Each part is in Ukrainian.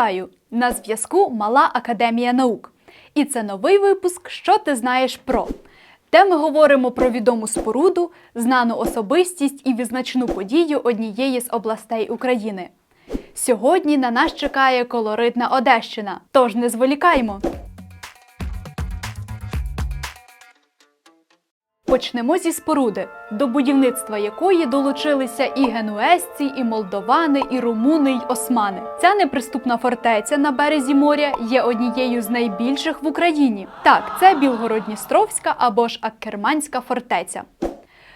Вітаю! На зв'язку Мала Академія наук. І це новий випуск Що ти знаєш про? Де ми говоримо про відому споруду, знану особистість і визначну подію однієї з областей України. Сьогодні на нас чекає колоритна Одещина. Тож не зволікаймо. Почнемо зі споруди, до будівництва якої долучилися і генуезці, і молдовани, і румуни, й османи. Ця неприступна фортеця на березі моря є однією з найбільших в Україні. Так, це Білгород-Дністровська або ж Аккерманська фортеця.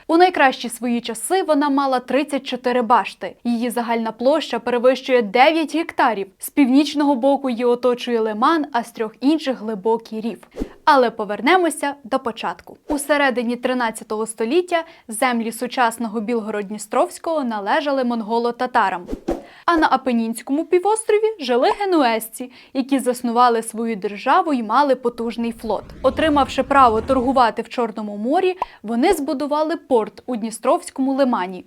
У найкращі свої часи вона мала 34 башти. Її загальна площа перевищує 9 гектарів. З північного боку її оточує лиман, а з трьох інших глибокий рів. Але повернемося до початку. У середині 13 століття землі сучасного Білгород-Дністровського належали монголо-татарам. А на Апенінському півострові жили генуезці, які заснували свою державу і мали потужний флот. Отримавши право торгувати в Чорному морі, вони збудували порт у Дністровському лимані.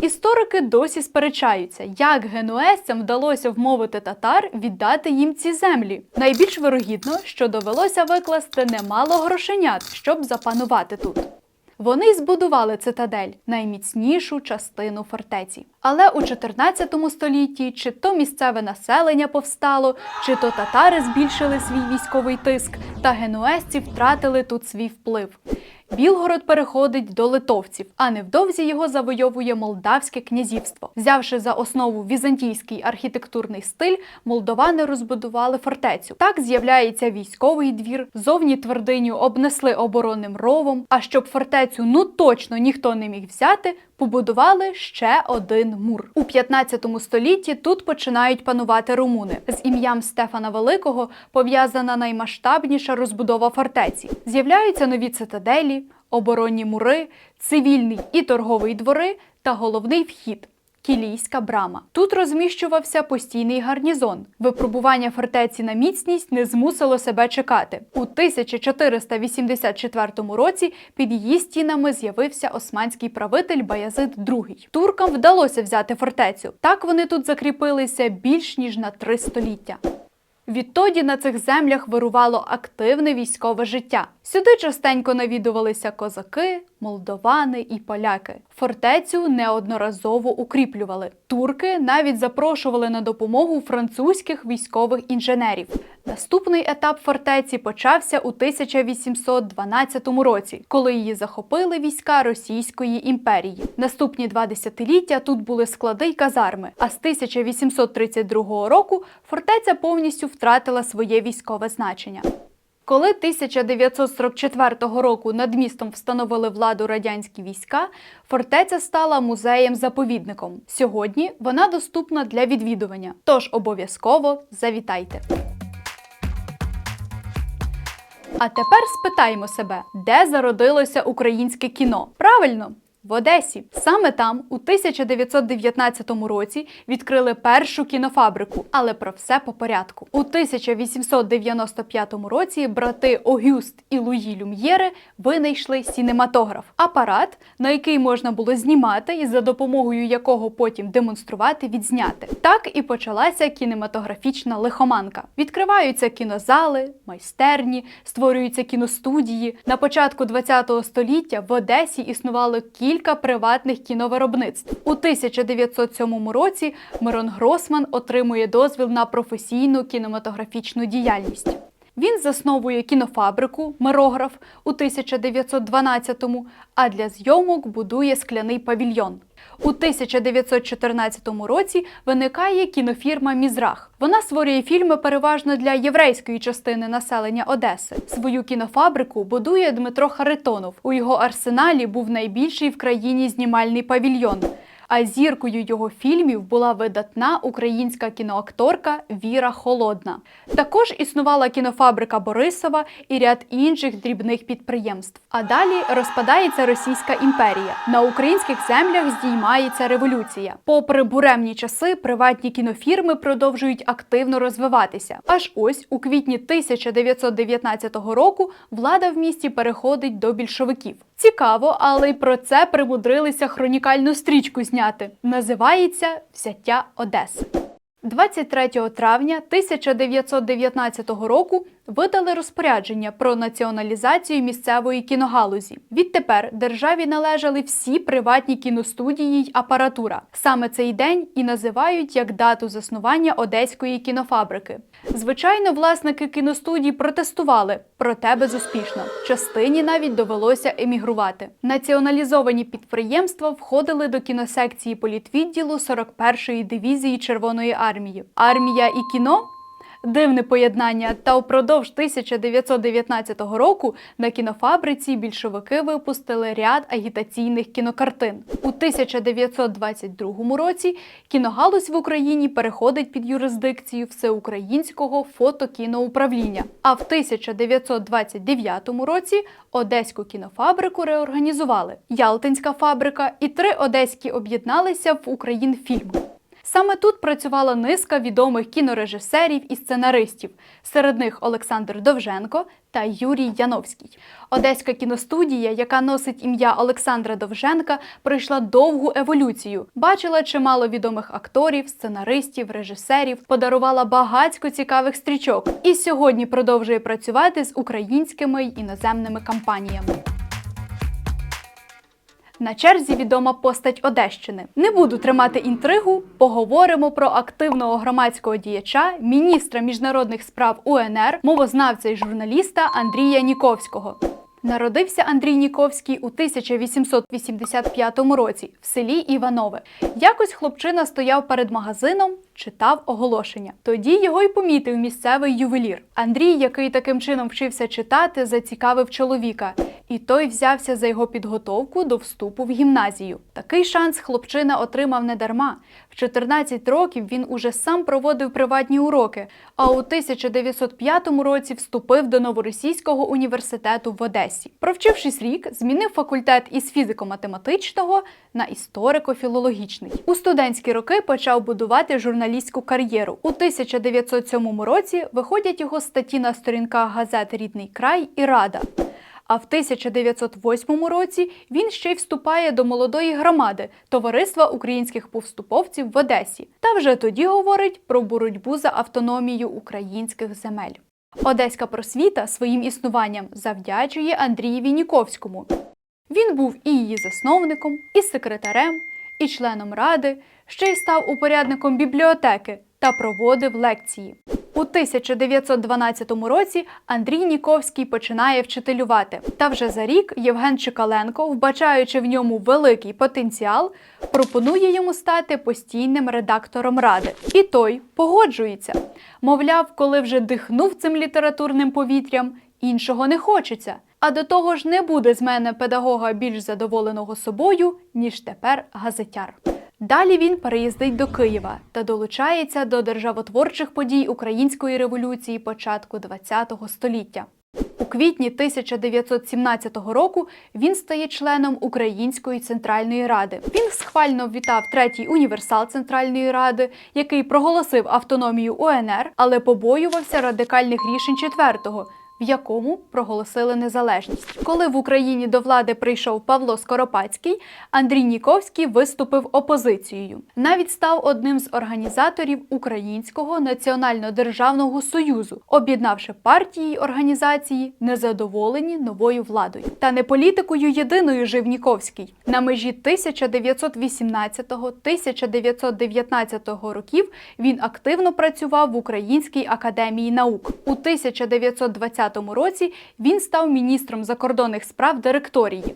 Історики досі сперечаються, як генуезцям вдалося вмовити татар віддати їм ці землі. Найбільш вирогідно, що довелося викласти немало грошенят, щоб запанувати тут. Вони й збудували цитадель найміцнішу частину фортеці. Але у 14 столітті чи то місцеве населення повстало, чи то татари збільшили свій військовий тиск, та генуезці втратили тут свій вплив. Білгород переходить до литовців, а невдовзі його завойовує Молдавське князівство. Взявши за основу візантійський архітектурний стиль, молдовани розбудували фортецю. Так з'являється військовий двір, зовні твердиню обнесли оборонним ровом. А щоб фортецю ну точно ніхто не міг взяти, побудували ще один мур. У 15 столітті тут починають панувати румуни. З ім'ям Стефана Великого пов'язана наймасштабніша розбудова фортеці. З'являються нові цитаделі, оборонні мури, цивільний і торговий двори та головний вхід. Кілійська брама. Тут розміщувався постійний гарнізон. Випробування фортеці на міцність не змусило себе чекати. У 1484 році під її стінами з'явився османський правитель Баязид II. Туркам вдалося взяти фортецю. Так вони тут закріпилися більш ніж на три століття. Відтоді на цих землях вирувало активне військове життя. Сюди частенько навідувалися козаки, молдовани і поляки. Фортецю неодноразово укріплювали. Турки навіть запрошували на допомогу французьких військових інженерів. Наступний етап фортеці почався у 1812 році, коли її захопили війська Російської імперії. Наступні два десятиліття тут були склади й казарми. А з 1832 року фортеця повністю втратила своє військове значення. Коли 1944 року над містом встановили владу радянські війська, фортеця стала музеєм-заповідником. Сьогодні вона доступна для відвідування. Тож обов'язково завітайте. А тепер спитаємо себе, де зародилося українське кіно? Правильно, в Одесі. Саме там, у 1919 році, відкрили першу кінофабрику, але про все по порядку. У 1895 році брати Огюст і Луї Люм'єре винайшли сінематограф апарат, на який можна було знімати, і за допомогою якого потім демонструвати відзняти. Так і почалася кінематографічна лихоманка. Відкриваються кінозали, майстерні, створюються кіностудії. На початку ХХ століття в Одесі існувало кілька приватних кіновиробництв. У 1907 році Мирон Гросман отримує дозвіл на професійну кінематографічну діяльність. Він засновує кінофабрику Мирограф у 1912-му, а для зйомок будує скляний павільйон. У 1914 році виникає кінофірма Мізрах. Вона створює фільми переважно для єврейської частини населення Одеси. Свою кінофабрику будує Дмитро Харитонов. У його арсеналі був найбільший в країні знімальний павільйон. А зіркою його фільмів була видатна українська кіноакторка Віра Холодна. Також існувала кінофабрика Борисова і ряд інших дрібних підприємств. А далі розпадається Російська імперія. На українських землях здіймається революція. Попри буремні часи, приватні кінофірми продовжують активно розвиватися. Аж ось у квітні 1919 року влада в місті переходить до більшовиків. Цікаво, але й про це примудрилися хронікальну стрічку зняти. Називається Взяття Одеси. 23 травня 1919 року видали розпорядження про націоналізацію місцевої кіногалузі. Відтепер державі належали всі приватні кіностудії й апаратура. Саме цей день і називають як дату заснування одеської кінофабрики. Звичайно, власники кіностудій протестували, проте безуспішно. Частині навіть довелося емігрувати. Націоналізовані підприємства входили до кіносекції політвідділу 41-ї дивізії Червоної армії. Армія і кіно Дивне поєднання. Та упродовж 1919 року на кінофабриці більшовики випустили ряд агітаційних кінокартин. У 1922 році кіногалузь в Україні переходить під юрисдикцію Всеукраїнського фотокіноуправління. А в 1929 році Одеську кінофабрику реорганізували. Ялтинська фабрика і три одеські об'єдналися в Українфільм. Саме тут працювала низка відомих кінорежисерів і сценаристів, серед них Олександр Довженко та Юрій Яновський. Одеська кіностудія, яка носить ім'я Олександра Довженка, пройшла довгу еволюцію. Бачила чимало відомих акторів, сценаристів, режисерів, подарувала багатько цікавих стрічок і сьогодні продовжує працювати з українськими й іноземними компаніями. На черзі відома постать Одещини. Не буду тримати інтригу. Поговоримо про активного громадського діяча, міністра міжнародних справ УНР, мовознавця і журналіста Андрія Ніковського. Народився Андрій Ніковський у 1885 році в селі Іванове. Якось хлопчина стояв перед магазином, читав оголошення. Тоді його й помітив місцевий ювелір. Андрій, який таким чином вчився читати, зацікавив чоловіка, і той взявся за його підготовку до вступу в гімназію. Такий шанс хлопчина отримав недарма. В 14 років він уже сам проводив приватні уроки, а у 1905 році вступив до Новоросійського університету в Одесі. Провчившись рік, змінив факультет із фізико-математичного на історико-філологічний. У студентські роки почав будувати журналістську кар'єру. У 1907 році виходять його статті на сторінках газет Рідний край і Рада. А в 1908 році він ще й вступає до молодої громади Товариства українських повступовців в Одесі. Та вже тоді говорить про боротьбу за автономію українських земель. Одеська просвіта своїм існуванням завдячує Андрієві Ніковському. Він був і її засновником, і секретарем, і членом ради, ще й став упорядником бібліотеки та проводив лекції. У 1912 році Андрій Ніковський починає вчителювати. Та вже за рік Євген Чекаленко, вбачаючи в ньому великий потенціал, пропонує йому стати постійним редактором ради. І той погоджується. Мовляв, коли вже дихнув цим літературним повітрям, іншого не хочеться. А до того ж не буде з мене педагога більш задоволеного собою, ніж тепер газетяр. Далі він переїздить до Києва та долучається до державотворчих подій Української революції початку ХХ століття. У квітні 1917 року він стає членом Української центральної ради. Він схвально вітав третій універсал Центральної ради, який проголосив автономію УНР, але побоювався радикальних рішень четвертого. В якому проголосили незалежність, коли в Україні до влади прийшов Павло Скоропадський, Андрій Ніковський виступив опозицією. Навіть став одним з організаторів Українського національно-державного союзу, об'єднавши партії й організації, незадоволені новою владою. Та не політикою єдиною жив Ніковський. На межі 1918-1919 років він активно працював в Українській академії наук. У 1920 році він став міністром закордонних справ директорії.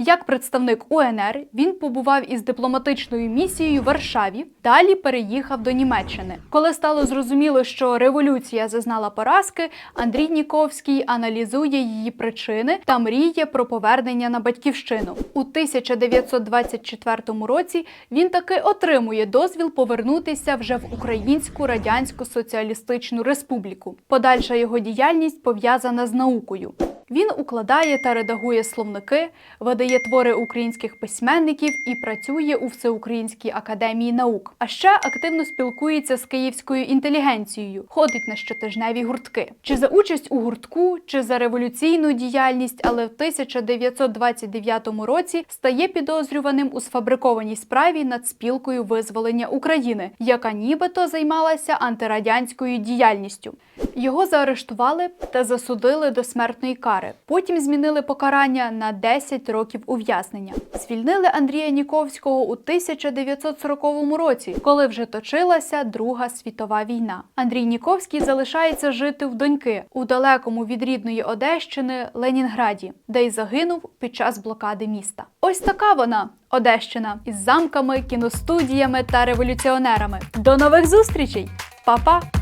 Як представник УНР він побував із дипломатичною місією в Варшаві. Далі переїхав до Німеччини. Коли стало зрозуміло, що революція зазнала поразки, Андрій Ніковський аналізує її причини та мріє про повернення на батьківщину. У 1924 році він таки отримує дозвіл повернутися вже в Українську Радянську Соціалістичну Республіку. Подальша його діяльність пов'язана з наукою. Він укладає та редагує словники, видає твори українських письменників і працює у Всеукраїнській академії наук. А ще активно спілкується з київською інтелігенцією, ходить на щотижневі гуртки. Чи за участь у гуртку, чи за революційну діяльність, але в 1929 році стає підозрюваним у сфабрикованій справі над спілкою визволення України, яка нібито займалася антирадянською діяльністю. Його заарештували та засудили до смертної кари. Потім змінили покарання на 10 років ув'язнення. Звільнили Андрія Ніковського у 1940 році, коли вже точилася Друга світова війна. Андрій Ніковський залишається жити в доньки у далекому від рідної Одещини Ленінграді, де й загинув під час блокади міста. Ось така вона. Одещина із замками, кіностудіями та революціонерами. До нових зустрічей! Па-па!